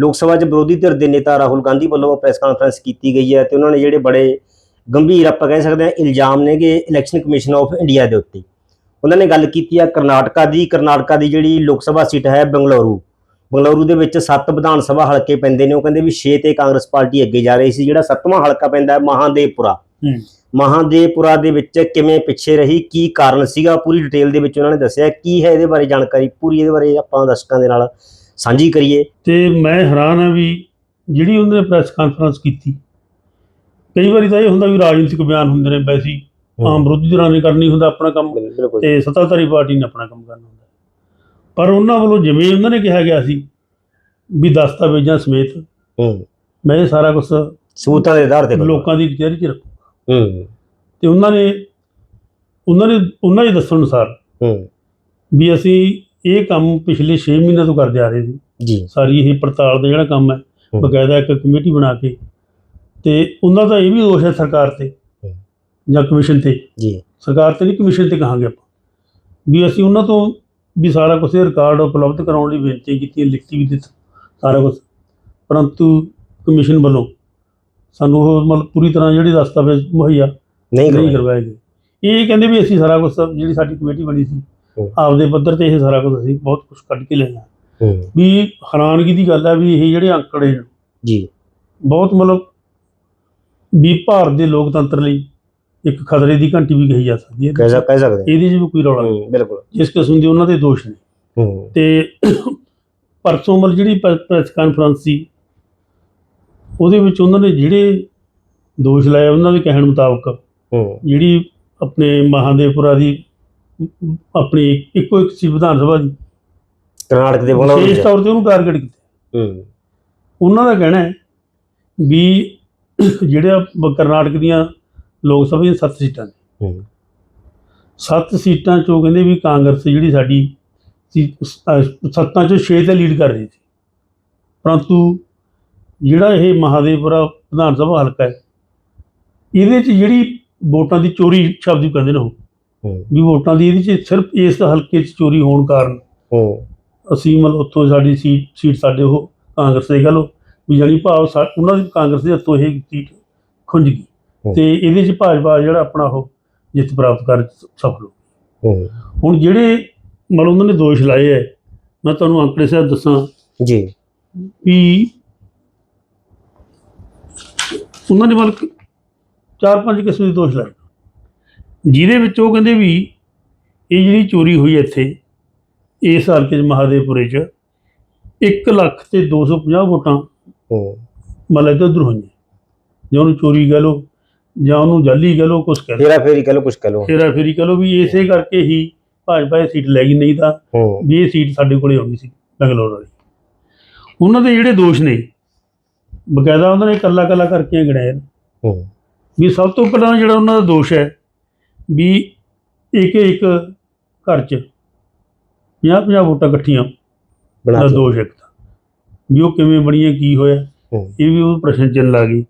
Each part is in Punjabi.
ਲੋਕ ਸਭਾ 'ਚ ਵਿਰੋਧੀ ਧਿਰ ਦੇ ਨੇਤਾ ਰਾਹੁਲ ਗਾਂਧੀ ਵੱਲੋਂ ਪ੍ਰੈਸ ਕਾਨਫਰੰਸ ਕੀਤੀ ਗਈ ਹੈ ਤੇ ਉਹਨਾਂ ਨੇ ਜਿਹੜੇ ਬੜੇ ਗੰਭੀਰ ਆਪਾਂ ਕਹਿ ਸਕਦੇ ਹਾਂ ਇਲਜ਼ਾਮ ਨੇਗੇ ਇਲੈਕਸ਼ਨ ਕਮਿਸ਼ਨ ਆਫ ਇੰਡੀਆ ਦੇ ਉੱਤੇ। ਉਹਨਾਂ ਨੇ ਗੱਲ ਕੀਤੀ ਆ ਕਰਨਾਟਕਾ ਦੀ ਕਰਨਾਟਕਾ ਦੀ ਜਿਹੜੀ ਲੋਕ ਸਭਾ ਸੀਟ ਹੈ ਬੰਗਲੌਰੂ। ਬੰਗਲੌਰੂ ਦੇ ਵਿੱਚ ਸੱਤ ਵਿਧਾਨ ਸਭਾ ਹਲਕੇ ਪੈਂਦੇ ਨੇ ਉਹ ਕਹਿੰਦੇ ਵੀ 6 ਤੇ ਕਾਂਗਰਸ ਪਾਰਟੀ ਅੱਗੇ ਜਾ ਰਹੀ ਸੀ ਜਿਹੜਾ ਸੱਤਵਾਂ ਹਲਕਾ ਪੈਂਦਾ ਹੈ ਮਹਾਦੇਵਪੁਰਾ। ਮਹਾਦੇਵਪੁਰਾ ਦੇ ਵਿੱਚ ਕਿਵੇਂ ਪਿੱਛੇ ਰਹੀ ਕੀ ਕਾਰਨ ਸੀਗਾ ਪੂਰੀ ਡਿਟੇਲ ਦੇ ਵਿੱਚ ਉਹਨਾਂ ਨੇ ਦੱਸਿਆ। ਕੀ ਹੈ ਇਹਦੇ ਬਾਰੇ ਜਾਣਕਾਰੀ ਪੂਰੀ ਇਹਦੇ ਬਾਰੇ ਆਪਾਂ ਦਰਸ਼ਕਾਂ ਦੇ ਨਾਲ ਸਾਂਝੀ ਕਰੀਏ। ਤੇ ਮੈਂ ਹੈਰਾਨ ਹਾਂ ਵੀ ਜਿਹੜੀ ਉਹਨੇ ਪ੍ਰੈਸ ਕਾਨਫਰੰਸ ਕੀਤੀ ਕਈ ਵਾਰੀ ਤਾਂ ਇਹ ਹੁੰਦਾ ਵੀ ਰਾਜਨੀਤਿਕ ਬਿਆਨ ਹੁੰਦੇ ਨੇ ਵੈਸੀ ਆਮ ਵਿਰੋਧੀ ਧਿਰਾਂ ਨੇ ਕਰਨੀ ਹੁੰਦਾ ਆਪਣਾ ਕੰਮ ਤੇ ਸੱਤਾਧਾਰੀ ਪਾਰਟੀ ਨੇ ਆਪਣਾ ਕੰਮ ਕਰਨਾ ਹੁੰਦਾ। ਪਰ ਉਹਨਾਂ ਵੱਲੋਂ ਜਿਵੇਂ ਉਹਨਾਂ ਨੇ ਕਿਹਾ ਗਿਆ ਸੀ ਵੀ ਦਸਤਾਵੇਜ਼ਾਂ ਸਮੇਤ ਹੂੰ। ਮੈਂ ਇਹ ਸਾਰਾ ਕੁਝ ਸਬੂਤਾਂ ਦੇ ਆਧਾਰ ਤੇ। ਲੋਕਾਂ ਦੀ ਕਚਹਿਰੀ 'ਚ ਰੱਖੂ ਹੂੰ। ਤੇ ਉਹਨਾਂ ਨੇ ਉਹਨਾਂ ਨੇ ਉਹਨਾਂ ਦੇ ਦੱਸਣ ਅਨੁਸਾਰ ਹੂੰ। ਵੀ ਅਸੀਂ ਇਹ ਕੰਮ ਪਿਛਲੇ 6 ਮਹੀਨਿਆਂ ਤੋਂ ਕਰਦੇ ਆ ਰਹੇ ਸੀ। ਜੀ। ਸਾਰੀ ਇਹ ਪੜਤਾਲ ਦਾ ਜਿਹੜਾ ਕੰਮ ਹੈ ਹੂੰ। ਬਕਾਇਦਾ ਇੱਕ ਕਮੇਟੀ ਬਣਾ ਕੇ ਤੇ ਉਹਨਾਂ ਦਾ ਇਹ ਵੀ ਦੋਸ਼ ਹੈ ਸਰਕਾਰ ਤੇ ਹੂੰ। ਜਾਂ ਕਮਿਸ਼ਨ ਤੇ। ਜੀ। ਸਰਕਾਰ ਤੇ ਨਹੀਂ ਕਮਿਸ਼ਨ ਤੇ ਕਹਾਂਗੇ ਆਪਾਂ। ਵੀ ਅਸੀਂ ਉਹਨਾਂ ਤੋਂ ਵੀ ਸਾਰਾ ਕੁਝ ਰਿਕਾਰਡ ਉਪਲਬਧ ਕਰਾਉਣ ਲਈ ਬੇਨਤੀ ਕੀਤੀ ਲਿਖਤੀ ਵੀ ਦਿੱਤਾ ਸਾਰਾ ਕੁਝ ਪਰੰਤੂ ਕਮਿਸ਼ਨ ਵੱਲੋਂ ਸਾਨੂੰ ਉਹ ਮਤਲਬ ਪੂਰੀ ਤਰ੍ਹਾਂ ਜਿਹੜੀ ਦਸਤਾਵੇਜ਼ ਮੁਹੱਈਆ ਨਹੀਂ ਨਹੀਂ ਕਰਵਾਏ। ਗਏ। ਇਹ ਕਹਿੰਦੇ ਵੀ ਅਸੀਂ ਸਾਰਾ ਕੁਝ ਜਿਹੜੀ ਸਾਡੀ ਕਮੇਟੀ ਬਣੀ ਸੀ। ਆਪਦੇ ਪੱਧਰ ਤੇ ਇਹ ਸਾਰਾ ਕੁਝ ਅਸੀਂ ਬਹੁਤ ਕੁਝ ਕੱਢ ਕੇ ਹੂੰ। ਵੀ ਹੈਰਾਨਗੀ ਦੀ ਗੱਲ ਹੈ ਵੀ ਇਹ ਜਿਹੜੇ ਅੰਕੜੇ ਜੀ। ਬਹੁਤ ਮਤਲਬ ਵੀ ਭਾਰਤ ਦੇ ਲੋਕਤੰਤਰ ਲਈ ਇੱਕ ਖਤਰੇ ਦੀ ਘੰਟੀ ਵੀ ਕਹੀ ਜਾ ਸਕਦੀ ਹੈ। ਕਹਿ ਕਹਿ ਸਕਦੇ। ਇਹਦੇ ਵੀ ਕੋਈ ਰੌਲਾ ਨਹੀਂ। ਬਿਲਕੁਲ। ਜਿਸ ਕਿਸਮ ਦੇ ਉਹਨਾਂ ਦੇ ਦੋਸ਼ ਨੇ। ਤੇ ਪਰਸੋਂ ਮਤਲਬ ਜਿਹੜੀ ਪ੍ਰੈਸ ਕਾਨਫਰੰਸ ਸੀ ਉਹਦੇ ਵਿੱਚ ਉਹਨਾਂ ਨੇ ਜਿਹੜੇ ਦੋਸ਼ ਲਾਏ ਉਹਨਾਂ ਦੇ ਕਹਿਣ ਮੁਤਾਬਕ ਜਿਹੜੀ ਆਪਣੇ ਮਹਾਦੇਵਪੁਰਾ ਦੀ ਆਪਣੀ ਇੱਕੋ ਇੱਕ ਸੀ ਵਿਧਾਨ ਸਭਾ ਦੀ। ਕਰਨਾਟਕ ਦੇ ਬੰਗਲੌਰ ਵਿਸ਼ੇਸ਼ ਤੌਰ ਤੇ ਉਹਨੂੰ ਟਾਰਗੇਟ ਕੀਤਾ। ਹੂੰ। ਉਹਨਾਂ ਦਾ ਕਹਿਣਾ ਹੈ ਵੀ ਜਿਹੜਾ ਕਰਨਾਟਕ ਦੀਆਂ ਲੋਕ ਸਭਾ ਦੀਆਂ ਸੱਤ ਸੀਟਾਂ ਨੇ। ਹੂੰ। ਸੱਤ ਸੀਟਾਂ ਚੋਂ ਕਹਿੰਦੇ ਵੀ ਕਾਂਗਰਸ ਜਿਹੜੀ ਸਾਡੀ ਸੱਤਾਂ ਚੋਂ 6 ਤੇ ਲੀਡ ਕਰ ਰਹੀ ਸੀ। ਪਰੰਤੂ ਜਿਹੜਾ ਇਹ ਮਹਾਦੇਵਪੁਰਾ ਵਿਧਾਨ ਸਭਾ ਹਲਕਾ ਹੈ ਇਹਦੇ 'ਚ ਜਿਹੜੀ ਵੋਟਾਂ ਦੀ ਚੋਰੀ ਸ਼ਬਦ ਵੀ ਕਹਿੰਦੇ ਨੇ ਉਹ। ਵੀ ਵੋਟਾਂ ਦੀ ਇਹਦੇ 'ਚ ਸਿਰਫ ਇਸ ਹਲਕੇ 'ਚ ਚੋਰੀ ਹੋਣ ਕਾਰਨ। ਹੂੰ। ਅਸੀਂ ਮਤਲਬ ਉੱਥੋਂ ਸਾਡੀ ਸੀਟ ਸੀਟ ਸਾਡੇ ਉਹ ਕਾਂਗਰਸ ਦੇ ਲਓ ਵੀ ਜਾਣੀ ਭਾਵ ਉਹਨਾਂ ਦੀ ਕਾਂਗਰਸ ਦੇ ਹੱਥੋਂ ਇਹ ਸੀਟ ਖੁੰਝ ਗਈ। ਤੇ ਇਹਦੇ 'ਚ ਭਾਜਪਾ ਜਿਹੜਾ ਆਪਣਾ ਉਹ ਜਿੱਤ ਪ੍ਰਾਪਤ ਕਰ ਸਫਲ ਹੋ ਹੁਣ ਜਿਹੜੇ ਮਤਲਬ ਉਹਨਾਂ ਨੇ ਦੋਸ਼ ਲਾਏ ਹੈ ਮੈਂ ਤੁਹਾਨੂੰ ਅੰਕੜੇ ਸਾਹਿਬ ਦੱਸਾਂ। ਜੀ। ਵੀ ਉਹਨਾਂ ਨੇ ਮਤਲਬ ਚਾਰ ਪੰਜ ਕਿਸਮ ਦੇ ਦੋਸ਼ ਲਾਏ। ਜਿਹਦੇ ਵਿੱਚ ਉਹ ਕਹਿੰਦੇ ਵੀ ਇਹ ਜਿਹੜੀ ਚੋਰੀ ਹੋਈ ਇੱਥੇ ਇਸ ਹਲਕੇ ਚ ਮਹਾਦੇਵਪੁਰੇ ਚ 1 ਲੱਖ ਤੇ 250 ਵੋਟਾਂ ਹੂੰ। ਮਤਲਬ ਇੱਧਰ ਉੱਧਰ ਹੋਈਆਂ। ਜਾਂ ਉਹਨੂੰ ਚੋਰੀ ਕਹਿ ਲਓ ਜਾਂ ਉਹਨੂੰ ਜਾਲੀ ਕਹਿ ਲਓ ਕੁਛ ਕਹਿ ਲਓ। ਫੇਰਾ ਫੇਰੀ ਕਹ ਲੋ ਕੁਝ ਕਹ ਲੋ ਫੇਰਾ ਫੇਰੀ ਕਹਿ ਲਓ ਵੀ ਇਸੇ ਕਰਕੇ ਹੀ ਭਾਜਪਾ ਇਹ ਸੀਟ ਲੈ ਗਈ ਨਹੀਂ ਤਾਂ ਵੀ ਇਹ ਸੀਟ ਸਾਡੇ ਕੋਲੇ ਆਉਣੀ ਸੀ ਬੰਗਲੌਰ ਵਾਲੀ। ਉਹਨਾਂ ਦੇ ਜਿਹੜੇ ਦੋਸ਼ ਨੇ ਬਕਾਇਦਾ ਉਹਨਾਂ ਨੇ ਕੱਲਾ ਕੱਲਾ ਕਰਕੇ। ਹੂੰ। ਵੀ ਸਭ ਤੋਂ ਪਹਿਲਾਂ ਜਿਹੜਾ ਉਹਨਾਂ ਦਾ ਦੋਸ਼ ਹੈ ਵੀ ਇੱਕ ਇੱਕ ਘਰ 'ਚ 50 50 ਵੋਟਾਂ ਇਕੱਠੀਆਂ ਬਣਾ ਦਾ ਦਿਓ। ਦੋਸ਼ ਇੱਕ ਤਾਂ। ਵੀ ਉਹ ਕਿਵੇਂ ਬਣੀਆਂ ਕੀ ਹੋਇਆ ਹੂੰ। ਇਹ ਵੀ ਉਹ ਪ੍ਰਸ਼ਨ ਚਿੰਨ੍ਹ ਲਾ ਗਈ।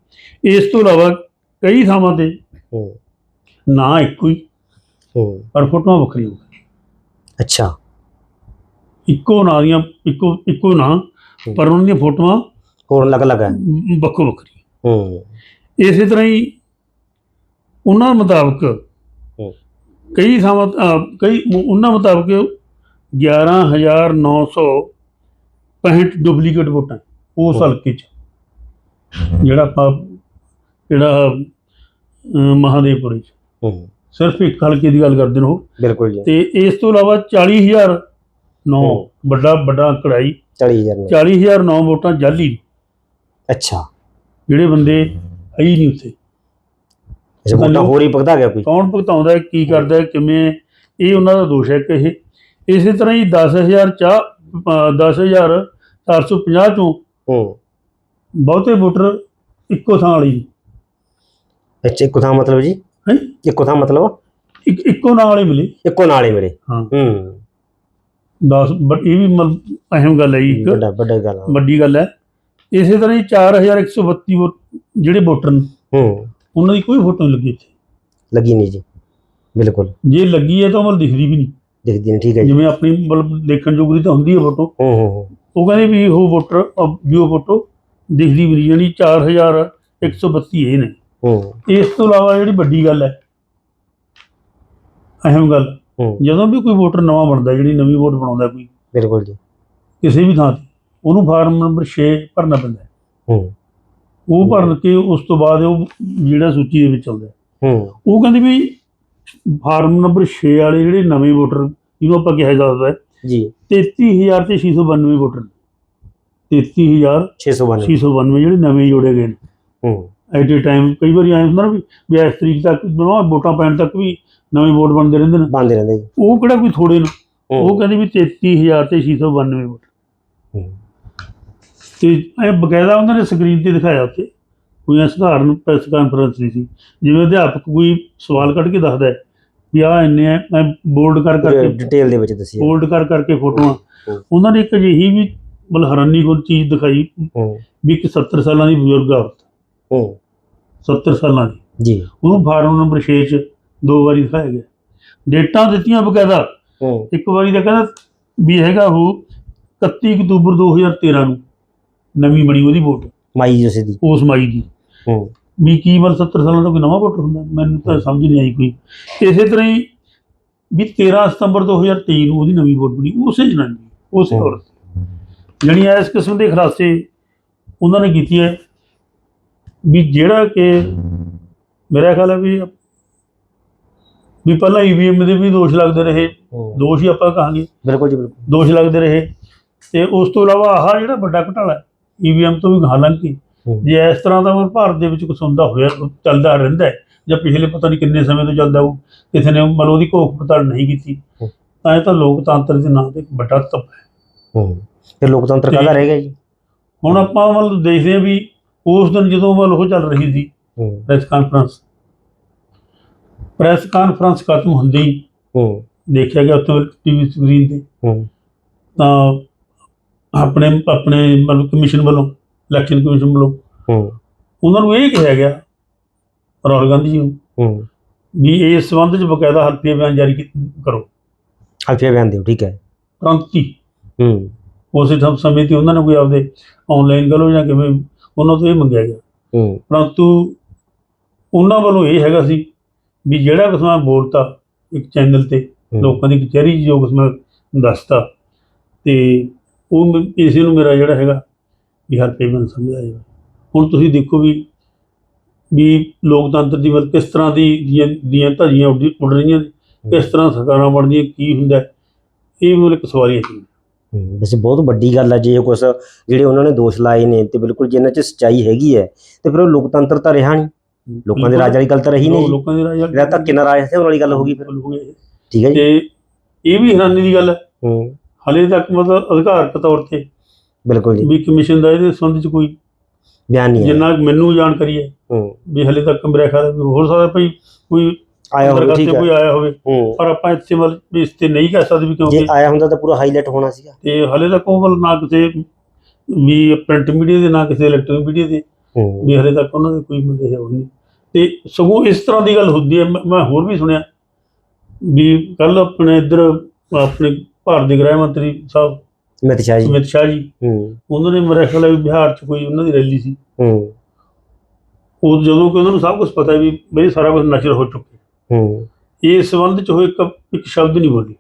ਇਸ ਤੋਂ ਇਲਾਵਾ ਕਈ ਥਾਵਾਂ ਤੇ ਹੂੰ। ਨਾਂ ਇੱਕੋ ਹੀ ਹੂੰ। ਪਰ ਫੋਟੋਆਂ ਵੱਖਰੀਆਂ ਅੱਛਾ। ਇੱਕੋ ਨਾਂ ਦੀਆਂ ਇੱਕੋ ਇੱਕੋ ਨਾਂ ਪਰ ਉਹਨਾਂ ਦੀਆਂ ਫੋਟੋਆਂ ਹੋਰ ਅਲੱਗ ਅਲੱਗ ਹੈ। ਵੱਖੋ ਵੱਖਰੀਆਂ ਹੂੰ। ਇਸੇ ਤਰ੍ਹਾਂ ਹੀ ਉਹਨਾਂ ਮੁਤਾਬਕ। ਕਈ ਥਾਵਾਂ ਕਈ ਉਹਨਾਂ ਮੁਤਾਬਕ 11965 ਡੁਪਲੀਕੇਟ ਵੋਟਾਂ ਉਸ। ਹਲਕੇ 'ਚ। ਜਿਹੜਾ ਆਪਾਂ ਜਿਹੜਾ ਮਹਾਦੇਵਪੁਰੇ 'ਚ। ਸਿਰਫ ਇੱਕ ਹਲਕੇ ਦੀ ਗੱਲ ਕਰਦੇ ਨੇ ਉਹ। ਬਿਲਕੁਲ ਜੀ। ਤੇ ਇਸ ਤੋਂ ਇਲਾਵਾ 40009 ਹੂੰ। ਵੱਡਾ ਵੱਡਾ ਅੰਕੜਾ ਹੀ 40000 ਨੇ। 40009 ਵੋਟਾਂ ਜਾਲੀ। ਅੱਛਾ। ਜਿਹੜੇ ਬੰਦੇ ਹੈ ਹੀ ਨਹੀਂ ਉੱਥੇ। ਅੱਛਾ ਵੋਟਾਂ ਹੋਰ ਹੀ ਭਗਤਾ ਗਿਆ ਕੋਈ? ਕੌਣ ਭੁਗਤਾਉਂਦਾ ਹੈ ਕੀ ਕਰਦਾ ਹੈ ਕਿਵੇਂ? ਇਹ ਉਹਨਾਂ ਦਾ ਦੋਸ਼ ਹੈ ਕਿ ਇਹ ਇਸੇ ਤਰ੍ਹਾਂ ਹੀ 10000 ਚਾ 10450 ਚੋਂ ਹੂੰ ਬਹੁਤੇ ਵੋਟਰ ਇੱਕੋ ਥਾਂ ਵਾਲੀ। ਅੱਛਾ ਇੱਕੋ ਥਾਂ ਮਤਲਬ ਜੀ? ਹੈਂ? ਇੱਕੋ ਥਾਂ ਮਤਲਬ? ਇੱਕ ਇੱਕੋ ਨਾਂ ਵਾਲੇ ਮਿਲੇ। ਇੱਕੋ ਨਾਲ ਹੀ ਮੇਰੇ ਹਾਂ। ਹੂੰ। 10 ਬਟ ਇਹ ਵੀ ਮਤਲਬ ਅਹਿਮ ਗੱਲ ਹੈ ਜੀ ਇੱਕ। ਵੱਡਾ ਵੱਡਾ ਗੱਲ ਆ। ਵੱਡੀ ਗੱਲ ਹੈ। ਇਸੇ ਤਰ੍ਹਾਂ ਹੀ 4132 ਵੋਟ ਜਿਹੜੇ ਵੋਟਰ ਨੇ। ਹੂੰ। ਉਹਨਾਂ ਦੀ ਕੋਈ ਫੋਟੋ ਨਹੀਂ ਲੱਗੀ ਇੱਥੇ। ਲੱਗੀ ਨਹੀਂ ਜੀ। ਬਿਲਕੁਲ। ਜੇ ਲੱਗੀ ਹੈ ਤਾਂ ਉਹ ਮਤਲਬ ਦਿਖਦੀ ਵੀ ਨਹੀਂ। ਦਿਖਦੀ ਨਹੀਂ ਠੀਕ ਹੈ ਜੀ। ਜਿਵੇਂ ਆਪਣੀ ਮਤਲਬ ਦੇਖਣ ਯੋਗ ਦੀ ਤਾਂ ਹੁੰਦੀ ਹੈ ਫੋਟੋ। ਹੂੰ ਹੂੰ ਹੂੰ। ਉਹ ਕਹਿੰਦੇ ਵੀ ਉਹ ਵੋਟਰ ਜੋ ਵੋਟੋ ਦਿਖਦੀ ਵੀ ਨਹੀਂ ਜਾਣੀ 4132 ਇਹ ਨੇ। ਹੂੰ। ਇਸ ਤੋਂ ਇਲਾਵਾ ਜਿਹੜੀ ਵੱਡੀ ਗੱਲ ਹੈ ਅਹਿਮ ਗੱਲ ਹੂੰ। ਜਦੋਂ ਵੀ ਕੋਈ ਵੋਟਰ ਨਵਾਂ ਬਣਦਾ ਜਿਹੜੀ ਨਵੀਂ ਵੋਟ ਬਣਾਉਂਦਾ ਕੋਈ ਬਿਲਕੁਲ ਜੀ। ਕਿਸੇ ਵੀ ਥਾਂ ਤੇ ਉਹਨੂੰ ਫਾਰਮ ਨੰਬਰ 6 ਭਰਨਾ ਪੈਂਦਾ ਹੈ। ਹੂੰ। ਉਹ ਭਰਨ ਕੇ ਉਸ ਤੋਂ ਬਾਅਦ ਉਹ ਜਿਹੜਾ ਸੂਚੀ ਦੇ ਵਿੱਚ ਆਉਂਦਾ ਹੈ। ਉਹ ਕਹਿੰਦੇ ਵੀ ਫਾਰਮ ਨੰਬਰ 6 ਵਾਲੇ ਜਿਹੜੇ ਨਵੇਂ ਵੋਟਰ ਜਿਹਨੂੰ ਆਪਾਂ ਕਿਹਾ ਜਾਂਦਾ ਹੈ ਜੀ। 33000 ਤੇ 692 ਵੋਟਰ 33000 692 692 ਜਿਹੜੇ ਨਵੇਂ ਜੋੜੇ ਗਏ ਨੇ। ਹੂੰ। ਐਟ ਏ ਟਾਈਮ ਕਈ ਵਾਰੀ ਆਏ ਹੁੰਦਾ ਨਾ ਵੀ ਵੀ ਇਸ ਤਰੀਕ ਤੱਕ ਬਣਾਓ ਵੋਟਾਂ ਪੈਣ ਤੱਕ ਵੀ ਨਵੇਂ ਵੋਟ ਬਣਦੇ ਰਹਿੰਦੇ ਨੇ। ਬੰਦੇ ਰਹਿੰਦੇ ਜੀ। ਉਹ ਕਿਹੜਾ ਕੋਈ ਥੋੜੇ ਨੇ? ਉਹ ਕਹਿੰਦੇ ਵੀ 33000 ਤੇ 692 ਵੋਟ ਹੂੰ, ਤੇ ਇਹ ਬਕਾਇਦਾ ਉਹਨਾਂ ਨੇ ਸਕਰੀਨ ਤੇ ਦਿਖਾਇਆ ਉੱਤੇ ਕੋਈ ਸਧਾਰਨ ਪ੍ਰੈਸ ਕਾਨਫਰੰਸ ਨਹੀਂ ਸੀ। ਜਿਵੇਂ ਅਧਿਆਪਕ ਕੋਈ ਸਵਾਲ ਕੱਢ ਕੇ ਦੱਸਦਾ ਵੀ ਆ ਇੰਨੇ ਆ ਮੈਂ ਬੋਲਡ ਕਰ ਕਰਕੇ ਡਿਟੇਲ ਦੇ ਵਿੱਚ ਦੱਸਿਆ ਬੋਲਡ ਕਰ ਕਰਕੇ ਫੋਟੋਆਂ। ਉਹਨਾਂ ਨੇ ਇੱਕ ਅਜਿਹੀ ਵੀ ਮਤਲਬ ਹੈਰਾਨੀਕੁਨ ਚੀਜ਼ ਦਿਖਾਈ ਵੀ ਇੱਕ 70 ਸਾਲਾਂ ਦੀ ਬਜ਼ੁਰਗ ਔਰਤ। ਹੂੰ। 70 ਸਾਲਾਂ ਦੀ। ਜੀ। ਉਹਨੂੰ ਫਾਰਮ ਨੰਬਰ 6 ਚ ਦੋ ਵਾਰੀ ਦਿਖਾਇਆ ਗਿਆ। ਡੇਟਾਂ ਦਿੱਤੀਆਂ ਬਕਾਇਦਾ। ਇੱਕ ਵਾਰੀ ਤਾਂ ਕਹਿੰਦਾ ਵੀ ਹੈਗਾ ਉਹ 31 ਅਕਤੂਬਰ 2013 ਨੂੰ। ਨਵੀਂ ਬਣੀ ਉਹਦੀ ਵੋਟ। ਮਾਈ ਜਸੇ ਦੀ ਉਸ ਮਾਈ ਦੀ। ਹੂੰ। ਵੀ ਕੀ ਮਤਲਬ 70 ਸਾਲਾਂ ਦਾ ਕੋਈ ਨਵਾਂ ਵੋਟਰ ਹੁੰਦਾ? ਮੈਨੂੰ ਤਾਂ ਸਮਝ ਨਹੀਂ ਆਈ ਕੋਈ। ਇਸੇ ਤਰ੍ਹਾਂ ਹੀ ਵੀ 13 ਸਤੰਬਰ 2023 ਨੂੰ ਉਹਦੀ ਨਵੀਂ ਵੋਟ ਬਣੀ ਉਸੇ ਜਨਾਨੀ ਉਸੇ। ਔਰਤ। ਜਣੀ ਇਸ ਕਿਸਮ ਦੇ ਖਰਾਸੇ ਉਹਨਾਂ ਨੇ ਕੀਤੀ ਹੈ। ਵੀ ਜਿਹੜਾ ਕਿ ਮੇਰਾ ਖਿਆਲ ਹੈ ਵੀ ਵੀ ਪਹਿਲਾਂ ਈਵੀਐਮ ਦੇ ਵੀ ਦੋਸ਼ ਲੱਗਦੇ ਰਹੇ। ਦੋਸ਼ ਹੀ ਆਪਾਂ ਕਹਾਂਗੇ। ਬਿਲਕੁਲ ਜੀ ਬਿਲਕੁਲ। ਦੋਸ਼ ਲੱਗਦੇ ਰਹੇ। ਤੇ ਉਸ ਤੋਂ ਇਲਾਵਾ ਆਹ ਜਿਹੜਾ ਵੱਡਾ ਘਟਾਲਾ ਈਵੀਐਮ ਤੋਂ ਵੀ ਹਾਲਾਂਕਿ। ਜੇ ਇਸ ਤਰ੍ਹਾਂ ਦਾ ਭਾਰਤ ਦੇ ਵਿੱਚ ਕੁਛ ਹੁੰਦਾ ਹੋਇਆ ਚੱਲਦਾ ਰਹਿੰਦਾ ਹੈ ਜਾਂ ਪਿਛਲੇ ਪਤਾ ਨਹੀਂ ਕਿੰਨੇ ਸਮੇਂ ਤੋਂ ਚੱਲਦਾ ਉਹ ਕਿਸੇ ਨੇ ਮਤਲਬ ਉਹਦੀ ਘੋਖ ਪੜਤਾਲ ਨਹੀਂ ਕੀਤੀ। ਤਾਂ ਇਹ ਤਾਂ ਲੋਕਤੰਤਰ ਦੇ ਨਾਂ ਤੇ ਇੱਕ ਵੱਡਾ ਧੱਪ ਹੈ। ਹੂੰ। ਫਿਰ ਲੋਕਤੰਤਰ ਕਾਹਦਾ ਰਹਿ ਗਿਆ ਜੀ? ਹੁਣ ਆਪਾਂ ਮਤਲਬ ਦੇਖਦੇ ਹਾਂ ਵੀ ਉਸ ਦਿਨ ਜਦੋਂ ਮਤਲਬ ਉਹ ਚੱਲ ਰਹੀ ਸੀ ਪ੍ਰੈਸ ਕਾਨਫਰੰਸ। ਪ੍ਰੈਸ ਕਾਨਫਰੰਸ ਖਤਮ ਹੁੰਦੀ? ਹੀ ਹੂੰ। ਦੇਖਿਆ ਗਿਆ ਉੱਥੇ ਟੀਵੀ ਸਕਰੀਨ ਤੇ। ਹੂੰ। ਤਾਂ ਆਪਣੇ ਆਪਣੇ ਮਤਲਬ ਕਮਿਸ਼ਨ ਵੱਲੋਂ ਇਲੈਕਸ਼ਨ ਕਮਿਸ਼ਨ ਵੱਲੋਂ। ਹੂੰ। ਉਹਨਾਂ ਨੂੰ ਇਹ ਕਿਹਾ ਗਿਆ ਰਾਹੁਲ ਗਾਂਧੀ ਜੀ ਨੂੰ ਹੂੰ। ਵੀ ਇਸ ਸੰਬੰਧ ਵਿੱਚ ਬਕਾਇਦਾ ਹਲਫੀਆ ਬਿਆਨ ਜਾਰੀ ਕੀ- ਕਰੋ। ਹਲਫੀਆ ਬਿਆਨ ਦਿਓ ਠੀਕ ਹੈ। ਤੁਰੰਤ ਹੀ। ਹੂੰ। ਉਸੇ ਸਮ ਸਮੇਂ ਤੇ ਉਹਨਾਂ ਨੇ ਕੋਈ ਆਪਦੇ ਆਨਲਾਈਨ ਕਰੋ ਜਾਂ ਕਿਵੇਂ ਉਹਨਾਂ ਤੋਂ ਇਹ ਮੰਗਿਆ ਗਿਆ। ਹੂੰ। ਪਰੰਤੂ ਉਹਨਾਂ ਵੱਲੋਂ ਇਹ ਹੈਗਾ ਸੀ ਵੀ ਜਿਹੜਾ ਕੁਛ ਮੈਂ ਬੋਲਤਾ ਇੱਕ ਚੈਨਲ ਤੇ ਹੂੰ। ਲੋਕਾਂ ਦੀ ਕਚਹਿਰੀ 'ਚ ਜੋ ਕੁਛ ਮੈਂ ਦੱਸਤਾ ਤੇ ਉਹ ਮ- ਇਸੇ ਨੂੰ ਮੇਰਾ ਜਿਹੜਾ ਹੈਗਾ ਵੀ ਹਰ ਪੇਮੈਂਟ ਸਮਝਿਆ ਜਾਵੇ ਹੁਣ ਤੁਸੀਂ ਦੇਖੋ ਵੀ ਵੀ ਲੋਕਤੰਤਰ ਦੀ ਮਤਲਬ ਕਿਸ ਤਰ੍ਹਾਂ ਦੀ ਦੀਆਂ ਦੀਆਂ ਧੱਜੀਆਂ ਉੱਡ ਉੱਡ ਰਹੀਆਂ ਨੇ ਕਿਸ ਤਰ੍ਹਾਂ ਸਰਕਾਰਾਂ ਬਣਦੀਆਂ ਕੀ ਹੁੰਦਾ ਹੈ, ਇਹ ਮਤਲਬ ਇੱਕ ਸਵਾਲ ਹੀ ਹੈ। ਹੂੰ, ਵੈਸੇ ਬਹੁਤ ਵੱਡੀ ਗੱਲ ਹੈ ਜੇ ਇਹ ਕੁਛ ਜਿਹੜੇ ਉਹਨਾਂ ਨੇ ਦੋਸ਼ ਲਾਏ ਨੇ ਤੇ ਬਿਲਕੁਲ ਜੇ ਇਹਨਾਂ 'ਚ ਸੱਚਾਈ ਹੈਗੀ ਹੈ ਤੇ ਫਿਰ ਉਹ ਲੋਕਤੰਤਰ ਤਾਂ ਰਿਹਾ ਨਹੀਂ। ਲੋਕਾਂ ਦੇ ਰਾਜ ਵਾਲੀ ਗੱਲ ਤਾਂ ਰਹੀ ਨਹੀਂ। ਜੀ ਲੋਕਾਂ ਦੇ ਰਾਜ ਜਿਹੜਾ ਧੱਕੇ ਨਾਲ ਰਾਜ ਹੈ ਵਾਲੀ ਗੱਲ ਹੋ ਗਈ ਫਿਰ। ਠੀਕ ਹੈ ਜੀ। ਤੇ ਇਹ ਵੀ ਹੈਰਾਨੀ ਦੀ ਗੱਲ ਹੈ। ਹੂੰ। ਹਲੇ ਤੱਕ ਮਤਲਬ ਅਧਿਕਾਰਕ ਤੌਰ ਤੇ ਬਿਲਕੁਲ ਜੀ। ਵੀ ਕਮਿਸ਼ਨ ਦਾ ਇਹਦੇ ਸੰਬੰਧ ਚ ਕੋਈ ਬਿਆਨ ਨਹੀਂ ਜਿੰਨਾ ਮੈਨੂੰ ਜਾਣਕਾਰੀ ਹੈ ਹੂੰ। ਵੀ ਹਲੇ ਤੱਕ ਮੇਰੇ ਖਿਆਲ ਹੈ ਸਕਦਾ ਭਈ ਕੋਈ ਆਇਆ ਹੋਵੇ ਠੀਕ ਹੈ। ਕੋਈ ਆਇਆ ਹੋਵੇ। ਪਰ ਆਪਾਂ ਇੱਥੇ ਮਤਲਬ ਵੀ ਇਸ ਤੇ ਨਹੀਂ ਕਹਿ ਸਕਦੇ ਵੀ ਜੇ ਕਿਉਂਕਿ ਆਇਆ ਹੁੰਦਾ ਤਾਂ ਪੂਰਾ ਹਾਈਲਾਈਟ ਹੋਣਾ ਸੀਗਾ। ਤੇ ਹਲੇ ਤੱਕ ਉਹ ਨਾ ਕਿਸੇ ਵੀ ਪ੍ਰਿੰਟ ਮੀਡੀਆ ਦੇ ਨਾ ਕਿਸੇ ਇਲੈਕਟ੍ਰੋਨਿਕ ਮੀਡੀਆ ਦੇ ਵੀ ਹਲੇ ਤੱਕ ਉਹਨਾਂ ਦੇ ਕੋਈ ਇਹ ਹੋਈ ਨਹੀਂ। ਤੇ ਸਗੋਂ ਇਸ ਤਰ੍ਹਾਂ ਦੀ ਗੱਲ ਹੁੰਦੀ ਹੈ ਮੈਂ ਹੋਰ ਵੀ ਸੁਣਿਆ ਵੀ ਕੱਲ ਆਪਣੇ ਇੱਧਰ ਆਪਣੇ ਭਾਰਤ ਦੇ ਗ੍ਰਹਿ ਮੰਤਰੀ ਸਾਹਿਬ ਅਮਿਤ ਸ਼ਾਹ ਜੀ। ਅਮਿਤ ਸ਼ਾਹ ਜੀ। ਹੂੰ। ਉਹਨਾਂ ਨੇ ਮੇਰੇ ਖਿਆਲ ਹੈ ਵੀ ਬਿਹਾਰ 'ਚ ਕੋਈ ਉਹਨਾਂ ਦੀ ਰੈਲੀ ਸੀ। ਹੂੰ। ਉਹ ਜਦੋਂ ਕਿ ਉਹਨਾਂ ਨੂੰ ਸਭ ਕੁਝ ਪਤਾ ਹੈ ਵੀ ਬਈ ਸਾਰਾ ਕੁਝ ਨਸ਼ਰ ਹੋ ਚੁੱਕਿਆ। ਹੂੰ। ਇਸ ਸੰਬੰਧ 'ਚ ਉਹ ਇੱਕ ਇੱਕ ਸ਼ਬਦ ਨਹੀਂ ਬੋਲੀ।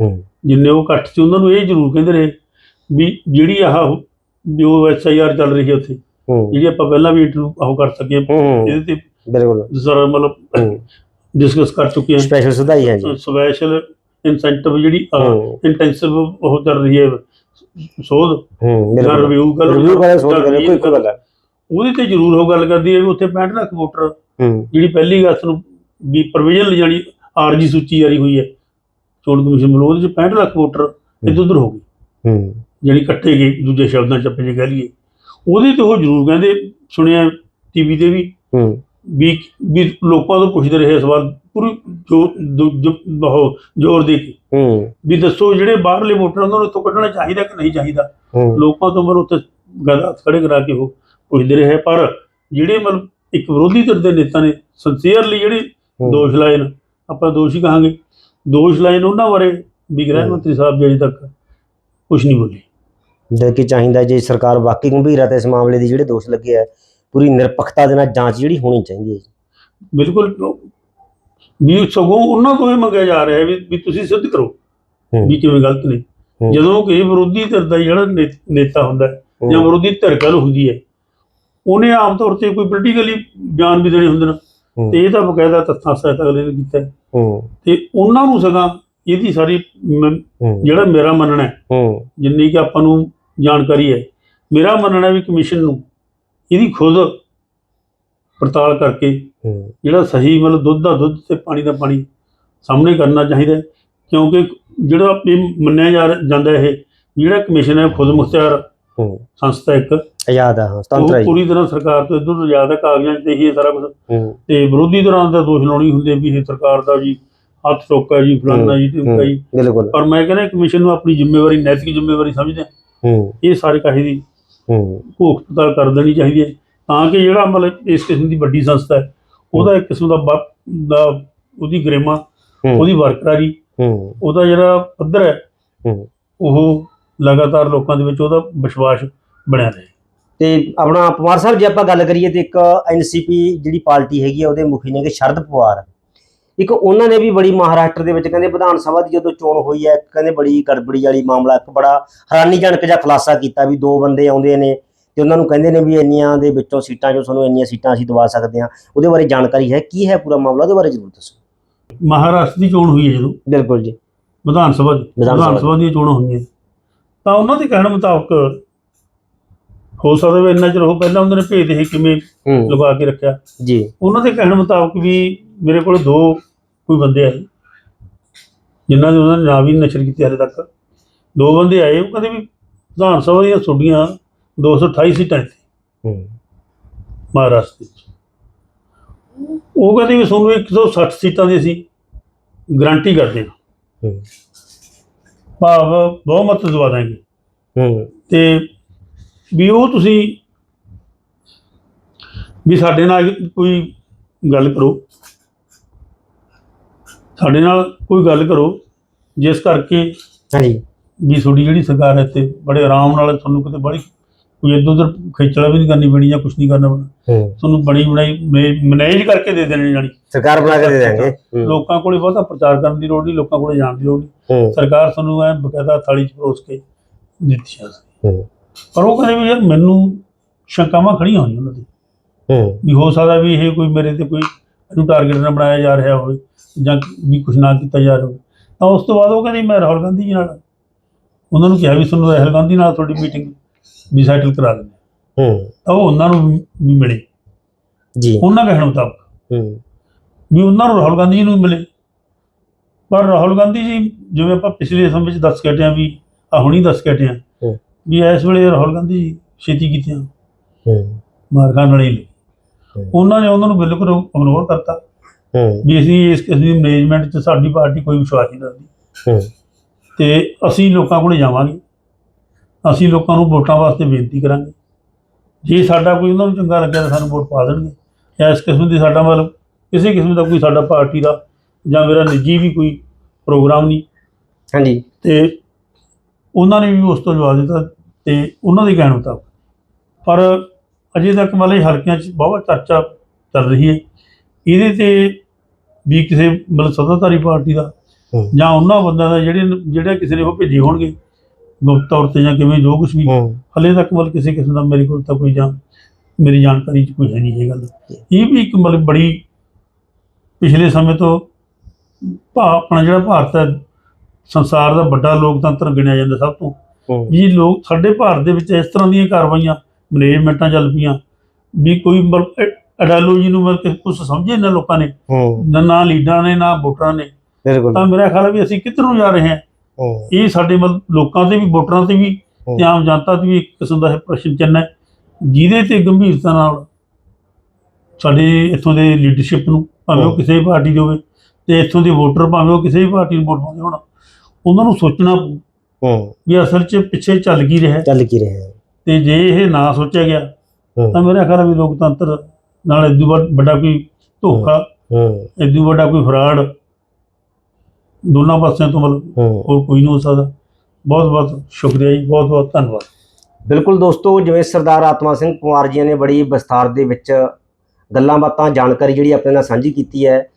ਹੂੰ। ਜਿੰਨੇ ਉਹ ਇਕੱਠ 'ਚ ਉਹਨਾਂ ਨੂੰ ਇਹ ਜ਼ਰੂਰ ਕਹਿੰਦੇ ਰਹੇ ਵੀ ਜਿਹੜੀ ਆਹ ਜੋ ਐਸ ਆਈ ਆਰ ਚੱਲ ਰਹੀ ਹੈ ਉੱਥੇ ਹੂੰ। ਜਿਹੜੀ ਆਪਾਂ ਪਹਿਲਾਂ ਵੀ ਉਹ ਕਰ ਸਕੇ ਹੂੰ। ਇਹਦੇ ਤੇ ਬਿਲਕੁਲ। ਜ਼ਰਾ ਮਤਲਬ ਹੂੰ। ਡਿਸਕਸ ਕਰ ਚੁੱਕੇ ਸਪੈਸ਼ਲ ਸੁਧਾਈ ਹੈ ਜੀ। ਹਾਂ ਸਪੈਸ਼ਲ ਇਨਸੈਂਟਿਵ ਜਿਹੜੀ ਹੂੰ। ਇੰਟੈਂਸਿਵ ਉਹ ਚੱਲ ਰਹੀ ਹੈ ਸੋਧ। ਹੂੰ ਜਾਂ ਬਿਲਕੁਲ ਰਿਵਿਊ ਕਰ ਰਿਵਿਊ ਕਰੇ ਸੋਚ ਕਰੇ ਕੋਈ ਕੋਈ ਗੱਲ ਹੈ। ਉਹਦੇ ਤੇ ਜ਼ਰੂਰ ਉਹ ਗੱਲ ਕਰਦੀ ਹੈ ਵੀ ਉੱਥੇ 65 ਲੱਖ ਵੋਟਰ ਹੂੰ। ਜਿਹੜੀ ਪਹਿਲੀ ਅਗਸਤ ਨੂੰ ਵੀ ਪ੍ਰੋਵੀਜ਼ਨ ਜਾਣੀ ਆਰਜੀ ਸੂਚੀ ਜਾਰੀ ਹੋਈ ਹੈ ਚੋਣ ਕਮਿਸ਼ਨ ਵੱਲੋਂ ਉਹਦੇ ਚ 65 ਲੱਖ ਵੋਟਰ ਇੱਧਰ ਉੱਧਰ ਹੋ ਗਏ ਹੂੰ। ਜਿਹੜੀ ਕੱਟੇ ਗਏ ਦੂਜੇ ਸ਼ਬਦਾਂ ਚ ਆਪਾਂ ਜੇ ਕਹਿ ਲਈਏ। ਉਹਦੇ ਤੇ ਉਹ ਜ਼ਰੂਰ ਕਹਿੰਦੇ ਸੁਣਿਆ ਟੀਵੀ ਤੇ ਵੀ। ਹੂੰ। ਵੀ ਵੀ ਲੋਕਾਂ ਤੋਂ ਪੁੱਛਦੇ ਰਹੇ ਸਵਾਲ ਪੂਰੀ ਜੋ ਜੋ- ਜੋ- ਜ਼ੋਰ ਦੇ ਹੂੰ। ਵੀ ਦੱਸੋ ਜਿਹੜੇ ਬਾਹਰਲੇ ਵੋਟਰ ਉਹਨਾਂ ਨੂੰ ਇੱਥੋਂ ਕੱਢਣਾ ਚਾਹੀਦਾ ਕਿ ਨਹੀਂ ਚਾਹੀਦਾ? ਲੋਕਾਂ ਤੋਂ ਮਰ ਉੱਥੇ ਗੱਲ ਖੜੇ ਕਰਾ ਕੇ ਉਹ ਪੁੱਛਦੇ ਰਹੇ ਪਰ ਜਿਹੜੇ ਮਤਲਬ ਇੱਕ ਵਿਰੋਧੀ ਧਿਰ ਦੇ ਨੇਤਾ ਨੇ ਸਿੰਸੀਅਰਲੀ ਜਿਹੜੇ। ਦੋਸ਼ ਲਾਏ ਨੇ ਆਪਾਂ ਦੋਸ਼ ਹੀ ਕਹਾਂਗੇ। ਦੋਸ਼ ਲਾਏ ਨੇ ਉਹਨਾਂ ਬਾਰੇ ਵੀ ਗ੍ਰਹਿ ਮੰਤਰੀ ਸਾਹਿਬ ਜੀ ਅਜੇ ਤੱਕ ਕੁਝ ਨਹੀਂ ਬੋਲੇ। ਜਦ ਕਿ ਚਾਹੀਦਾ ਜੇ ਸਰਕਾਰ ਵਾਕਈ ਗੰਭੀਰ ਹੈ ਤਾਂ ਇਸ ਮਾਮਲੇ ਦੀ ਜਿਹੜੇ ਦੋਸ਼ ਲੱਗੇ ਆ ਪੂਰੀ ਨਿਰਪੱਖਤਾ ਦੇ ਨਾਲ ਜਾਂਚ ਜਿਹੜੀ ਹੋਣੀ ਚਾਹੀਦੀ ਹੈ ਬਿਲਕੁਲ। ਵੀ ਸਗੋਂ ਉਹਨਾਂ ਤੋਂ ਇਹ ਮੰਗਿਆ ਜਾ ਰਿਹਾ ਹੈ ਵੀ ਵੀ ਤੁਸੀਂ ਸਿੱਧ ਕਰੋ। ਵੀ ਕਿਵੇਂ ਗਲਤ ਨੇ। ਜਦੋਂ ਕਿ ਵਿਰੋਧੀ ਧਿਰ ਦਾ ਜਿਹੜਾ ਨੇਤਾ ਹੁੰਦਾ ਹੈ ਜਾਂ ਵਿਰੋਧੀ ਧਿਰ ਗੱਲ ਹੁੰਦੀ ਹੈ ਉਹਨੇ ਆਮ ਤੌਰ ਤੇ ਕੋਈ ਪੋਲੀਟੀਕਲੀ ਬਿਆਨ ਵੀ ਦੇਣੇ ਹੁੰਦੇ ਨੇ। ਤੇ ਇਹ ਤਾਂ ਬਕਾਇਦਾ ਤੱਥਾਂ ਸਹਿਤ ਅਗਲੇ ਨੇ ਕੀਤਾ ਤੇ ਉਹਨਾਂ ਨੂੰ ਸਗਾਂ ਇਹਦੀ ਸਾਰੀ ਜਿਹੜਾ ਮੇਰਾ ਮੰਨਣਾ ਹੈ ਜਿੰਨੀ ਕਿ ਆਪਾਂ ਨੂੰ ਜਾਣਕਾਰੀ ਹੈ ਮੇਰਾ ਮੰਨਣਾ ਵੀ ਕਮਿਸ਼ਨ ਨੂੰ ਇਹਦੀ ਖੁਦ ਪੜਤਾਲ ਕਰਕੇ ਜਿਹੜਾ ਸਹੀ ਮਤਲਬ ਦੁੱਧ ਦਾ ਦੁੱਧ ਤੇ ਪਾਣੀ ਦਾ ਪਾਣੀ ਸਾਹਮਣੇ ਕਰਨਾ ਚਾਹੀਦਾ। ਕਿਉਂਕਿ ਜਿਹੜਾ ਇਹ ਮੰਨਿਆ ਜਾ ਜਾਂਦਾ ਇਹ ਜਿਹੜਾ ਕਮਿਸ਼ਨ ਹੈ ਖੁਦ ਮੁਖਤਿਆਰ ਹੂੰ। ਸੰਸਥਾ ਇੱਕ ਆਜ਼ਾਦ ਆ ਹਾਂ ਉਹ ਸੁਤੰਤਰ ਹੈ ਜੀ। ਪੂਰੀ ਤਰ੍ਹਾਂ ਸਰਕਾਰ ਤੋਂ ਇਧਰ ਹੈ ਕਾਗਜ਼ਾਂ 'ਚ ਤੇ ਹੀ ਇਹ ਸਾਰਾ ਕੁਝ ਹੂੰ, ਤੇ ਵਿਰੋਧੀ ਤਰ੍ਹਾਂ ਦਾ ਦੋਸ਼ ਲਾਉਣੀ ਹੁੰਦੀ ਵੀ ਇਹ ਸਰਕਾਰ ਦਾ ਜੀ ਹੱਥ ਟੋਕਾ ਜੀ ਫਲਾਨਾ ਜੀ ਹੂੰ, ਟਿਮਕਾ ਜੀ। ਬਿਲਕੁਲ। ਪਰ ਮੈਂ ਕਹਿੰਦਾ ਕਮਿਸ਼ਨ ਨੂੰ ਆਪਣੀ ਜ਼ਿੰਮੇਵਾਰੀ ਨੈਤਿਕ ਜ਼ਿੰਮੇਵਾਰੀ ਸਮਝਦੇ ਹਾਂ। ਹੂੰ। ਇਹ ਸਾਰੇ ਕਾਹੇ ਦੀ ਭੁੱਖ ਪੜਤਾਲ ਕਰ ਦੇਣੀ ਚਾਹੀਦੀ ਹੈ ਤਾਂ ਕਿ ਜਿਹੜਾ ਮਤਲਬ ਇਸ ਕਿਸਮ ਦੀ ਵੱਡੀ ਸੰਸਥਾ ਹੈ ਉਹਦਾ ਇੱਕ ਕਿਸਮ ਦਾ ਦਾ ਉਹਦੀ ਗਰੇਮਾ ਹੂੰ, ਉਹਦੀ ਵਰਕਰਾਰੀ ਹੂੰ। ਉਹਦਾ ਜਿਹੜਾ ਪੱਧਰ ਹੈ ਹੂੰ। ਉਹ ਲਗਾਤਾਰ ਲੋਕਾਂ ਦੇ ਵਿੱਚ ਉਹਦਾ ਵਿਸ਼ਵਾਸ ਬਣਿਆ ਰਹੇ। ਤੇ ਆਪਣਾ ਪਵਾਰ ਸਾਹਿਬ ਜੇ ਆਪਾਂ ਗੱਲ ਕਰੀਏ ਤੇ ਇੱਕ ਐਨਸੀਪੀ ਜਿਹੜੀ ਪਾਰਟੀ ਹੈਗੀ ਆ ਉਹਦੇ ਮੁਖੀ ਨੇਗੇ ਸ਼ਰਦ ਪਵਾਰ। ਇੱਕ ਉਹਨਾਂ ਨੇ ਵੀ ਬੜੀ ਮਹਾਰਾਸ਼ਟਰ ਦੇ ਵਿੱਚ ਕਹਿੰਦੇ ਵਿਧਾਨ ਸਭਾ ਦੀ ਜਦੋਂ ਚੋਣ ਹੋਈ ਹੈ ਕਹਿੰਦੇ ਬੜੀ ਗੜਬੜੀ ਵਾਲੀ ਮਾਮਲਾ ਇੱਕ ਬੜਾ ਹੈਰਾਨੀਜਨਕ ਜਿਹਾ ਖੁਲਾਸਾ ਕੀਤਾ ਵੀ ਦੋ ਬੰਦੇ ਆਉਂਦੇ ਨੇ ਤੇ ਉਹਨਾਂ ਨੂੰ ਕਹਿੰਦੇ ਨੇ ਵੀ ਇੰਨੀਆਂ ਦੇ ਵਿੱਚੋਂ ਸੀਟਾਂ ਚੋਂ ਤੁਹਾਨੂੰ ਇੰਨੀਆਂ ਸੀਟਾਂ ਅਸੀਂ ਦਵਾ ਸਕਦੇ ਹਾਂ। ਉਹਦੇ ਬਾਰੇ ਜਾਣਕਾਰੀ ਹੈ ਕੀ ਹੈ ਪੂਰਾ ਮਾਮਲਾ? ਉਹਦੇ ਬਾਰੇ ਜ਼ਰੂਰ ਦੱਸੋ। ਮਹਾਰਾਸ਼ਟਰ ਦੀ ਚੋਣ ਹੋਈ ਹੈ ਜਦੋਂ? ਬਿਲਕੁਲ ਜੀ। ਵਿਧਾਨ ਸਭਾ ਦੀ? ਵਿਧਾਨ ਸਭਾ ਦੀਆਂ ਚੋਣਾਂ ਹੋਈਆਂ। ਤਾਂ ਉਹਨਾਂ ਦੇ ਕਹਿਣ ਮੁਤਾਬਕ ਹੋ ਸਕਦਾ ਵੀ ਇੰਨਾ ਚਿਰ ਉਹ ਪਹਿਲਾਂ ਉਹਨਾਂ ਨੇ ਭੇਜ ਇਹ ਕਿਵੇਂ ਹੂੰ। ਲਗਾ ਕੇ ਰੱਖਿਆ। ਜੀ। ਉਹਨਾਂ ਦੇ ਕਹਿਣ ਮੁਤਾਬਕ ਵੀ ਮੇਰੇ ਕੋਲ ਦੋ ਕੋਈ ਬੰਦੇ ਆਏ ਜਿਨ੍ਹਾਂ ਦੇ ਉਹਨਾਂ ਨੇ ਨਾਂ ਵੀ ਨੀ ਨਸ਼ਰ ਕੀਤੇ ਹਾਲੇ ਤੱਕ। ਦੋ ਬੰਦੇ ਆਏ ਉਹ ਕਹਿੰਦੇ ਵੀ ਵਿਧਾਨ ਸਭਾ ਦੀਆਂ ਤੁਹਾਡੀਆਂ 228 ਸੀਟਾਂ ਇੱਥੇ ਹੂੰ। ਮਹਾਰਾਸ਼ਟਰ ਵਿੱਚ। ਉਹ ਕਹਿੰਦੇ ਵੀ ਤੁਹਾਨੂੰ 160 ਸੀਟਾਂ ਦੀ ਅਸੀਂ ਗਾਰੰਟੀ ਕਰਦੇ ਹਾਂ ਹੂੰ। ਭਾਵ ਬਹੁਮਤ ਦਵਾ ਦਾਂਗੇ। ਹੂੰ। ਤੇ ਵੀ ਉਹ ਤੁਸੀਂ ਵੀ ਸਾਡੇ ਨਾਲ ਕੋਈ ਗੱਲ ਕਰੋ। ਸਾਡੇ ਨਾਲ ਕੋਈ ਗੱਲ ਕਰੋ ਜਿਸ ਕਰਕੇ ਹਾਂਜੀ। ਵੀ ਤੁਹਾਡੀ ਜਿਹੜੀ ਸਰਕਾਰ ਹੈ ਤੇ ਬੜੇ ਆਰਾਮ ਨਾਲ ਤੁਹਾਨੂੰ ਕਿਤੇ ਬੜੀ ਕੋਈ ਇੱਧਰ ਉੱਧਰ ਖੇਚਲਾ ਵੀ ਨਹੀਂ ਕਰਨੀ ਪੈਣੀ ਜਾਂ ਕੁਝ ਨਹੀਂ ਕਰਨਾ ਪੈਣਾ। ਹੂੰ। ਤੁਹਾਨੂੰ ਬਣੀ ਬਣਾਈ ਮੈਨੇਜ ਕਰਕੇ ਦੇ ਦੇਣੀ ਜਾਣੀ। ਸਰਕਾਰ ਬਣਾ ਕੇ ਦੇ ਦੇਣਗੇ। ਹੂੰ। ਲੋਕਾਂ ਕੋਲੇ ਬਹੁਤਾ ਪ੍ਰਚਾਰ ਕਰਨ ਦੀ ਲੋੜ ਨਹੀਂ ਲੋਕਾਂ ਕੋਲੇ ਜਾਣ ਦੀ ਲੋੜ ਨਹੀਂ। ਹੂੰ। ਸਰਕਾਰ ਤੁਹਾਨੂੰ ਐ ਬਕਾਇਦਾ ਥਾਲੀ 'ਚ ਪਰੋਸ ਕੇ ਦਿੱਤੀ ਜਾ ਸਕਦੀ ਹੂੰ। ਪਰ ਉਹ ਕਹਿੰਦੇ ਵੀ ਯਾਰ ਮੈਨੂੰ ਸ਼ੰਕਾਵਾਂ ਖੜੀਆਂ ਹੋਈਆਂ ਉਹਨਾਂ ਦੀ ਹੂੰ। ਵੀ ਹੋ ਸਕਦਾ ਵੀ ਇਹ ਕੋਈ ਮੇਰੇ ਤੇ ਕੋਈ ਇਹਨੂੰ ਟਾਰਗੇਟ ਨਾ ਬਣਾਇਆ ਜਾ ਰਿਹਾ ਹੋਵੇ। ਜਾਂ ਵੀ ਕੁਝ ਨਾ ਕੀਤਾ ਜਾ ਰਿਹਾ ਤਾਂ ਉਸ ਤੋਂ ਬਾਅਦ ਉਹ ਕਹਿੰਦੀ ਮੈਂ ਰਾਹੁਲ ਗਾਂਧੀ ਜੀ ਨਾਲ ਉਹਨਾਂ ਨੂੰ ਕਿਹਾ ਵੀ ਤੁਹਾਨੂੰ ਰਾਹੁਲ ਗਾਂਧੀ ਨਾਲ ਤੁਹਾਡੀ ਮੀਟਿੰਗ ਵੀ ਸੈਟਲ ਕਰਾ ਦਿੰਦੇ ਹਾਂ। ਤਾਂ ਉਹ ਉਹਨਾਂ ਨੂੰ ਵੀ ਮਿਲੇ। ਜੀ। ਉਹਨਾਂ ਕਹਿਣ ਮੁਤਾਬਕ ਹੂੰ। ਵੀ ਉਹਨਾਂ ਨੂੰ ਰਾਹੁਲ ਗਾਂਧੀ ਜੀ ਨੂੰ ਮਿਲੇ। ਪਰ ਰਾਹੁਲ ਗਾਂਧੀ ਜੀ ਜਿਵੇਂ ਆਪਾਂ ਪਿਛਲੇ ਸਮੇਂ ਵਿੱਚ ਦੱਸ ਕੇ ਹਾਂ ਵੀ ਆ ਹੁਣੀ ਦੱਸ ਕੇ ਹੂੰ। ਵੀ ਇਸ ਵੇਲੇ ਰਾਹੁਲ ਗਾਂਧੀ ਜੀ ਛੇਤੀ ਕੀਤੀਆਂ। ਹੂੰ। ਹੀ ਲਈ ਹੂੰ। ਉਹਨਾਂ ਨੇ ਉਹਨਾਂ ਨੂੰ ਬਿਲਕੁਲ ਇਗਨੋਰ ਕਰਤਾ। ਵੀ ਅਸੀਂ ਇਸ ਕਿਸਮ ਦੀ ਮੈਨੇਜਮੈਂਟ 'ਚ ਸਾਡੀ ਪਾਰਟੀ ਕੋਈ ਵਿਸ਼ਵਾਸ ਨਹੀਂ ਕਰਦੀ ਹੂੰ। ਤੇ ਅਸੀਂ ਲੋਕਾਂ ਕੋਲੇ ਜਾਵਾਂਗੇ। ਅਸੀਂ ਲੋਕਾਂ ਨੂੰ ਵੋਟਾਂ ਵਾਸਤੇ ਬੇਨਤੀ ਕਰਾਂਗੇ। ਜੇ ਸਾਡਾ ਕੋਈ ਉਹਨਾਂ ਨੂੰ ਚੰਗਾ ਲੱਗਿਆ ਤਾਂ ਸਾਨੂੰ ਵੋਟ ਪਾ ਦੇਣਗੇ। ਜਾਂ ਇਸ ਕਿਸਮ ਦੀ ਸਾਡਾ ਮਤਲਬ ਕਿਸੇ ਕਿਸਮ ਦਾ ਕੋਈ ਸਾਡਾ ਪਾਰਟੀ ਦਾ ਜਾਂ ਮੇਰਾ ਨਿੱਜੀ ਵੀ ਕੋਈ ਪ੍ਰੋਗਰਾਮ ਨਹੀਂ। ਹਾਂਜੀ। ਤੇ ਉਹਨਾਂ ਨੇ ਵੀ ਉਸ ਤੋਂ ਜਵਾਬ ਦਿੱਤਾ ਤੇ ਉਹਨਾਂ ਦੇ ਕਹਿਣ ਮੁਤਾਬਕ। ਪਰ ਅਜੇ ਤੱਕ ਮਤਲਬ ਇਹ ਹਲਕਿਆਂ 'ਚ ਬਹੁਤ ਚਰਚਾ ਚੱਲ ਰਹੀ ਹੈ। ਇਹਦੇ ਤੇ ਵੀ ਕਿਸੇ ਮਤਲਬ ਸੱਤਾਧਾਰੀ ਪਾਰਟੀ ਦਾ। ਜਾਂ ਉਹਨਾਂ ਬੰਦਿਆਂ ਦਾ ਜਿਹੜੇ ਜਿਹੜੇ ਕਿਸੇ ਨੇ ਉਹ ਭੇਜੇ ਹੋਣਗੇ ਗੁਪਤ ਤੌਰ ਤੇ ਜਾਂ ਕਿਵੇਂ ਜੋ ਕੁਝ ਵੀ। ਹਲੇ ਤੱਕ ਮਤਲਬ ਕਿਸੇ ਕਿਸਮ ਦਾ ਮੇਰੇ ਕੋਲ ਤਾਂ ਕੋਈ ਜਾਂ ਮੇਰੀ ਜਾਣਕਾਰੀ 'ਚ ਕੋਈ ਹੈ ਨਹੀਂ ਇਹ ਗੱਲ। ਇਹ ਵੀ ਇੱਕ ਮਤਲਬ ਬੜੀ ਪਿਛਲੇ ਸਮੇਂ ਤੋਂ ਭਾ ਆਪਣਾ ਜਿਹੜਾ ਭਾਰਤ ਹੈ ਸੰਸਾਰ ਦਾ ਵੱਡਾ ਲੋਕਤੰਤਰ ਗਿਣਿਆ ਜਾਂਦਾ ਸਭ ਤੋਂ। ਜੀ ਲੋਕ ਸਾਡੇ ਭਾਰਤ ਦੇ ਵਿੱਚ ਇਸ ਤਰ੍ਹਾਂ ਦੀਆਂ ਕਾਰਵਾਈਆਂ ਮੈਨੇਜਮੈਂਟਾਂ ਚੱਲ ਪਈਆਂ ਵੀ ਕੋਈ ਅਡਾਲੋਜੀ ਨੂੰ ਮਤਲਬ ਕਿ ਕੁਝ ਸਮਝੇ ਨਾ ਲੋਕਾਂ ਨੇ? ਹੂੰ। ਨਾ- ਨਾ ਲੀਡਰਾਂ ਨੇ ਨਾ ਵੋਟਰਾਂ ਨੇ। ਬਿਲਕੁਲ। ਤਾਂ ਮੇਰਾ ਖਿਆਲ ਹੈ ਵੀ ਅਸੀਂ ਕਿੱਧਰ ਨੂੰ ਜਾ ਰਹੇ ਹਾਂ? ਹੂੰ। ਇਹ ਸਾਡੇ ਮਤਲਬ ਲੋਕਾਂ ਤੇ ਵੀ ਵੋਟਰਾਂ ਤੇ ਵੀ ਹੂੰ। ਤੇ ਆਮ ਜਨਤਾ ਤੇ ਵੀ ਇੱਕ ਕਿਸਮ ਦਾ ਇਹ ਪ੍ਰਸ਼ਨ ਚਿੰਨ੍ਹ ਹੈ। ਜਿਹਦੇ ਤੇ ਗੰਭੀਰਤਾ ਨਾਲ ਸਾਡੇ ਇੱਥੋਂ ਦੇ ਲੀਡਰਸ਼ਿਪ ਨੂੰ ਭਾਵੇਂ ਉਹ ਹੂੰ। ਕਿਸੇ ਵੀ ਪਾਰਟੀ ਦੇ ਹੋਵੇ ਤੇ ਇੱਥੋਂ ਦੇ ਵੋਟਰ ਭਾਵੇਂ ਉਹ ਕਿਸੇ ਵੀ ਪਾਰਟੀ ਨੂੰ ਵੋਟ ਪਾਉਂਦੇ ਹੋਣ ਉਹਨਾਂ ਨੂੰ ਸੋਚਣਾ ਪਊ ਹੂੰ। ਵੀ ਅਸਲ 'ਚ ਪਿੱਛੇ ਚੱਲ ਕੀ ਰਿਹਾ ਹੈ। ਚੱਲ ਕੀ ਰਿਹਾ ਹੈ। ਤੇ ਜੇ ਇਹ ਨਾ ਸੋਚਿਆ ਗਿਆ ਹੂੰ। ਤਾਂ ਮੇਰਾ ਖਿਆਲ ਹੈ ਵੀ ਲੋਕਤੰਤਰ ਨਾਲ ਇਦੋਂ ਵੱਡਾ ਕੋਈ ਧੋਖਾ ਹੂੰ ਇਦੋਂ ਵੱਡਾ ਕੋਈ ਫਰਾਡ ਦੋਨਾਂ ਪਾਸਿਆਂ ਤੋਂ ਮਤਲਬ ਹੂੰ। ਹੋਰ ਕੋਈ ਨਹੀਂ ਹੋ ਸਕਦਾ। ਬਹੁਤ ਬਹੁਤ ਸ਼ੁਕਰੀਆ ਜੀ ਬਹੁਤ ਬਹੁਤ ਧੰਨਵਾਦ। ਬਿਲਕੁਲ ਦੋਸਤੋ ਜਿਵੇਂ ਸਰਦਾਰ ਆਤਮਾ ਸਿੰਘ ਕੁਮਾਰ ਜੀ ਨੇ ਬੜੀ ਵਿਸਥਾਰ ਦੇ ਵਿੱਚ ਗੱਲਾਂ ਬਾਤਾਂ ਜਾਣਕਾਰੀ ਜਿਹੜੀ ਆਪਣੇ ਨਾਲ ਸਾਂਝੀ ਕੀਤੀ ਹੈ।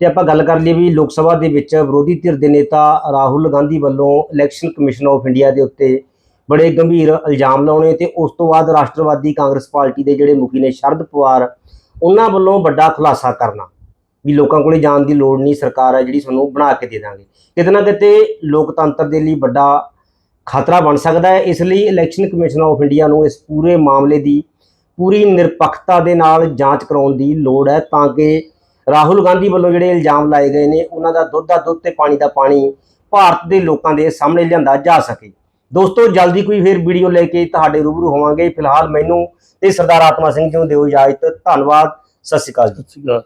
ਤੇ ਆਪਾਂ ਗੱਲ ਕਰ ਲਈ ਵੀ ਲੋਕ ਸਭਾ ਦੇ ਵਿੱਚ ਵਿਰੋਧੀ ਧਿਰ ਦੇ ਨੇਤਾ ਰਾਹੁਲ ਗਾਂਧੀ ਵੱਲੋਂ ਇਲੈਕਸ਼ਨ ਕਮਿਸ਼ਨ ਆਫ ਇੰਡੀਆ ਦੇ ਉੱਤੇ ਬੜੇ ਗੰਭੀਰ ਇਲਜ਼ਾਮ ਲਾਉਣੇ ਤੇ ਉਸ ਤੋਂ ਬਾਅਦ ਰਾਸ਼ਟਰਵਾਦੀ ਕਾਂਗਰਸ ਪਾਰਟੀ ਦੇ ਜਿਹੜੇ ਮੁਖੀ ਨੇ ਸ਼ਰਦ ਪਵਾਰ, ਉਹਨਾਂ ਵੱਲੋਂ ਵੱਡਾ ਖੁਲਾਸਾ ਕਰਨਾ। ਵੀ ਲੋਕਾਂ ਕੋਲੇ ਜਾਣ ਦੀ ਲੋੜ ਨਹੀਂ, ਸਰਕਾਰ ਹੈ ਜਿਹੜੀ ਸਾਨੂੰ ਬਣਾ ਕੇ ਦੇ ਦਾਂਗੇ। ਕਿਤੇ ਨਾ ਕਿਤੇ ਲੋਕਤੰਤਰ ਦੇ ਲਈ ਵੱਡਾ ਖਤਰਾ ਬਣ ਸਕਦਾ ਹੈ। ਇਸ ਲਈ ਇਲੈਕਸ਼ਨ ਕਮਿਸ਼ਨ ਆਫ ਇੰਡੀਆ ਨੂੰ ਇਸ ਪੂਰੇ ਮਾਮਲੇ ਦੀ ਪੂਰੀ ਨਿਰਪੱਖਤਾ ਦੇ ਨਾਲ ਜਾਂਚ ਕਰਾਉਣ ਦੀ ਲੋੜ ਹੈ ਤਾਂ ਕਿ ਰਾਹੁਲ ਗਾਂਧੀ ਵੱਲੋਂ ਜਿਹੜੇ ਇਲਜ਼ਾਮ ਲਾਏ ਗਏ ਨੇ, ਉਹਨਾਂ ਦਾ ਦੁੱਧ ਦਾ ਦੁੱਧ ਤੇ ਪਾਣੀ ਦਾ ਪਾਣੀ ਭਾਰਤ ਦੇ ਲੋਕਾਂ ਦੇ ਸਾਹਮਣੇ ਲਿਆਂਦਾ ਜਾ ਸਕੇ। ਦੋਸਤੋ, ਜਲਦੀ ਕੋਈ ਫੇਰ ਵੀਡੀਓ ਲੈ ਕੇ ਤੁਹਾਡੇ ਰੂਬਰੂ ਹੋਵਾਂਗੇ। ਫਿਲਹਾਲ ਮੈਨੂੰ ਤੇ ਸਰਦਾਰ ਆਤਮਾ ਸਿੰਘ ਜੀ ਨੂੰ ਦਿਓ ਇਜਾਜ਼ਤ। ਧੰਨਵਾਦ। ਸਤਿ ਸ਼੍ਰੀ ਅਕਾਲ ਜੀ। ਸਤਿ ਸ਼੍ਰੀ ਅਕਾਲ।